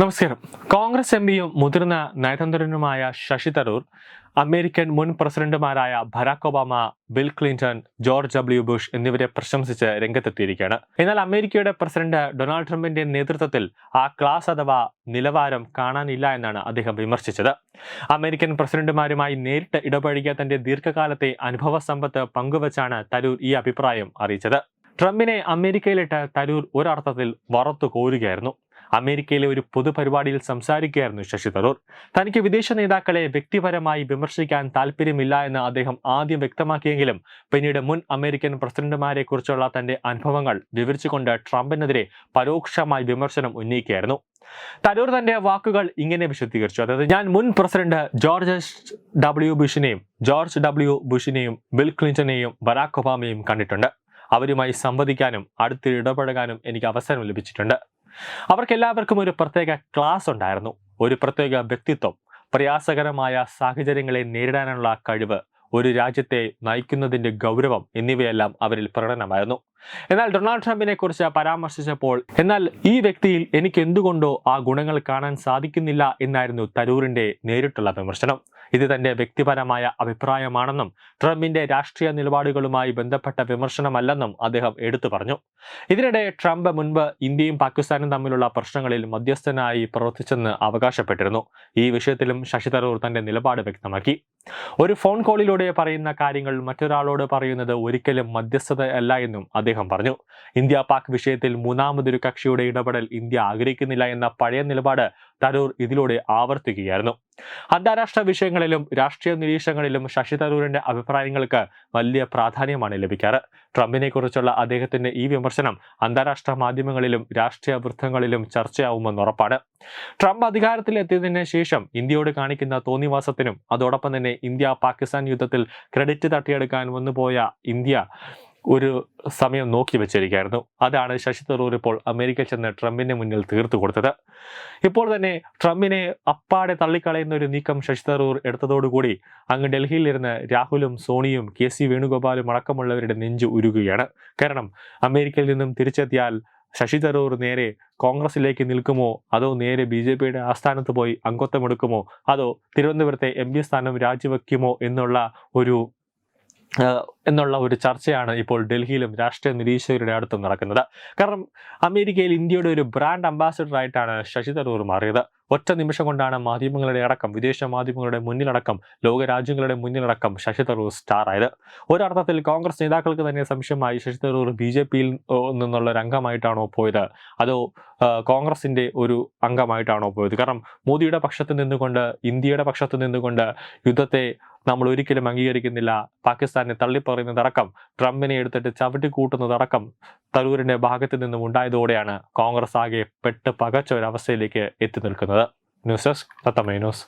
നമസ്കാരം. കോൺഗ്രസ് എം പിയും മുതിർന്ന നയതന്ത്രനുമായ ശശി തരൂർ അമേരിക്കൻ മുൻ പ്രസിഡന്റുമാരായ Barack Obama Bill Clinton George W Bush എന്നിവരെ പ്രശംസിച്ച് രംഗത്തെത്തിയിരിക്കുകയാണ്. എന്നാൽ അമേരിക്കയുടെ പ്രസിഡന്റ് ഡൊണാൾഡ് ട്രംപിന്റെ നേതൃത്വത്തിൽ ആ ക്ലാസ് അഥവാ നിലവാരം കാണാനില്ല എന്നാണ് അദ്ദേഹം വിമർശിച്ചത്. അമേരിക്കൻ പ്രസിഡന്റുമാരുമായി നേരിട്ട് ഇടപഴകിയ തന്റെ ദീർഘകാലത്തെ അനുഭവ സമ്പത്ത് പങ്കുവച്ചാണ് തരൂർ ഈ അഭിപ്രായം അറിയിച്ചത്. ട്രംപിനെ അമേരിക്കയിലിട്ട് തരൂർ ഒരർത്ഥത്തിൽ വറുത്തു കോരുകയായിരുന്നു. അമേരിക്കയിലെ ഒരു പൊതുപരിപാടിയിൽ സംസാരിക്കുകയായിരുന്നു ശശി തരൂർ. തനിക്ക് വിദേശ നേതാക്കളെ വ്യക്തിപരമായി വിമർശിക്കാൻ താല്പര്യമില്ല എന്ന് അദ്ദേഹം ആദ്യം വ്യക്തമാക്കിയെങ്കിലും പിന്നീട് മുൻ അമേരിക്കൻ പ്രസിഡന്റുമാരെ കുറിച്ചുള്ള തന്റെ അനുഭവങ്ങൾ വിവരിച്ചുകൊണ്ട് ട്രംപിനെതിരെ പരോക്ഷമായി വിമർശനം ഉന്നയിക്കുകയായിരുന്നു. തരൂർ തന്റെ വാക്കുകൾ ഇങ്ങനെ വിശദീകരിച്ചു. അതായത് ഞാൻ മുൻ പ്രസിഡന്റ് ജോർജ് ഡബ്ല്യു ബുഷിനെയും ജോർജ് ഡബ്ല്യു ബുഷിനെയും ബിൽ ക്ലിന്റനെയും ബറാക് ഒബാമയും കണ്ടിട്ടുണ്ട്. അവരുമായി സംവദിക്കാനും അടുത്ത് ഇടപഴകാനും എനിക്ക് അവസരം ലഭിച്ചിട്ടുണ്ട്. അവർക്കെല്ലാവർക്കും ഒരു പ്രത്യേക ക്ലാസ് ഉണ്ടായിരുന്നു. ഒരു പ്രത്യേക വ്യക്തിത്വം പ്രയാസകരമായ സാഹചര്യങ്ങളെ നേരിടാനുള്ള കഴിവ് ഒരു രാജ്യത്തെ നയിക്കുന്നതിന്റെ ഗൗരവം എന്നിവയെല്ലാം അവരിൽ പ്രകടനമായിരുന്നു. എന്നാൽ ഡൊണാൾഡ് ട്രംപിനെ കുറിച്ച് പരാമർശിച്ചപ്പോൾ എന്നാൽ ഈ വ്യക്തിയിൽ എനിക്ക് എന്തുകൊണ്ടോ ആ ഗുണങ്ങൾ കാണാൻ സാധിക്കുന്നില്ല എന്നായിരുന്നു തരൂരിന്റെ നേരിട്ടുള്ള വിമർശനം. ഇത് തന്റെ വ്യക്തിപരമായ അഭിപ്രായമാണെന്നും ട്രംപിന്റെ രാഷ്ട്രീയ നിലപാടുകളുമായി ബന്ധപ്പെട്ട വിമർശനമല്ലെന്നും അദ്ദേഹം എടുത്തു പറഞ്ഞു. ഇതിനിടെ ട്രംപ് മുൻപ് ഇന്ത്യയും പാകിസ്ഥാനും തമ്മിലുള്ള പ്രശ്നങ്ങളിൽ മധ്യസ്ഥനായി പ്രവർത്തിച്ചെന്ന് അവകാശപ്പെട്ടിരുന്നു. ഈ വിഷയത്തിലും ശശി തരൂർ തന്റെ നിലപാട് വ്യക്തമാക്കി. ഒരു ഫോൺ കോളിലൂടെ പറയുന്ന കാര്യങ്ങൾ മറ്റൊരാളോട് പറയുന്നത് ഒരിക്കലും മധ്യസ്ഥത അല്ല എന്നും അദ്ദേഹം പറഞ്ഞു. ഇന്ത്യ പാക് വിഷയത്തിൽ മൂന്നാമതൊരു കക്ഷിയുടെ ഇടപെടൽ ഇന്ത്യ ആഗ്രഹിക്കുന്നില്ല എന്ന പഴയ നിലപാട് തരൂർ ഇതിലൂടെ ആവർത്തിക്കുകയായിരുന്നു. അന്താരാഷ്ട്ര വിഷയങ്ങളിലും രാഷ്ട്രീയ നിരീക്ഷണങ്ങളിലും ശശി തരൂരിന്റെ അഭിപ്രായങ്ങൾക്ക് വലിയ പ്രാധാന്യമാണ് ലഭിക്കാറ്. ട്രംപിനെ കുറിച്ചുള്ള അദ്ദേഹത്തിന്റെ ഈ വിമർശനം അന്താരാഷ്ട്ര മാധ്യമങ്ങളിലും രാഷ്ട്രീയ വൃത്തങ്ങളിലും ചർച്ചയാവുമെന്ന് ഉറപ്പാണ്. ട്രംപ് അധികാരത്തിലെത്തിയതിനു ശേഷം ഇന്ത്യയോട് കാണിക്കുന്ന തോന്നിവാസത്തിനും അതോടൊപ്പം തന്നെ ഇന്ത്യ പാകിസ്ഥാൻ യുദ്ധത്തിൽ ക്രെഡിറ്റ് തട്ടിയെടുക്കാൻ വന്നുപോയ ഇന്ത്യ ഒരു സമയം നോക്കി വെച്ചിരിക്കുകയായിരുന്നു. അതാണ് ശശി തരൂർ ഇപ്പോൾ അമേരിക്ക ചെന്ന് ട്രംപിന്റെ മുന്നിൽ തീർത്തു കൊടുത്തത്. ഇപ്പോൾ തന്നെ ട്രംപിനെ അപ്പാടെ തള്ളിക്കളയുന്ന ഒരു നീക്കം ശശി തരൂർ എടുത്തതോടുകൂടി അങ്ങ് ഡൽഹിയിലിരുന്ന് രാഹുലും സോണിയും കെ സി വേണുഗോപാലും അടക്കമുള്ളവരുടെ നെഞ്ച് ഉരുകുകയാണ്. കാരണം അമേരിക്കയിൽ നിന്നും തിരിച്ചെത്തിയാൽ ശശി തരൂർ നേരെ കോൺഗ്രസിലേക്ക് നിൽക്കുമോ? അതോ നേരെ ബി ജെ പിയുടെ ആസ്ഥാനത്ത് പോയി അംഗത്വമെടുക്കുമോ? അതോ തിരുവനന്തപുരത്തെ എം പി സ്ഥാനം രാജിവെക്കുമോ എന്നുള്ള ഒരു എന്നുള്ള ഒരു ചർച്ചയാണ് ഇപ്പോൾ ഡൽഹിയിലും രാഷ്ട്രീയ നിരീക്ഷകരുടെ അടുത്തും നടക്കുന്നത്. കാരണം അമേരിക്കയിൽ ഇന്ത്യയുടെ ഒരു ബ്രാൻഡ് അംബാസിഡർ ആയിട്ടാണ് ശശി തരൂർ മാറിയത്. ഒറ്റ നിമിഷം കൊണ്ടാണ് മാധ്യമങ്ങളുടെ അടക്കം വിദേശ മാധ്യമങ്ങളുടെ മുന്നിലടക്കം ലോക രാജ്യങ്ങളുടെ മുന്നിലടക്കം ശശി തരൂർ സ്റ്റാർ ആയത്. ഒരർത്ഥത്തിൽ കോൺഗ്രസ് നേതാക്കൾക്ക് തന്നെ സംശയമായി ശശി തരൂർ ബി ജെ പിയിൽ നിന്നുള്ള ഒരു അംഗമായിട്ടാണോ പോയത്? അതോ കോൺഗ്രസിന്റെ ഒരു അംഗമായിട്ടാണോ പോയത്? കാരണം മോദിയുടെ പക്ഷത്ത് നിന്നുകൊണ്ട് ഇന്ത്യയുടെ പക്ഷത്ത് നിന്നുകൊണ്ട് യുദ്ധത്തെ നമ്മൾ ഒരിക്കലും അംഗീകരിക്കുന്നില്ല. പാകിസ്ഥാനെ തള്ളിപ്പറയുന്നതടക്കം ട്രംപിനെ എടുത്തിട്ട് ചവിട്ടി കൂട്ടുന്നതടക്കം തരൂരിന്റെ ഭാഗത്ത് നിന്നും ഉണ്ടായതോടെയാണ് കോൺഗ്രസ് ആകെ പെട്ട് പകച്ച ഒരവസ്ഥയിലേക്ക് എത്തി നിൽക്കുന്നത്. News desk news.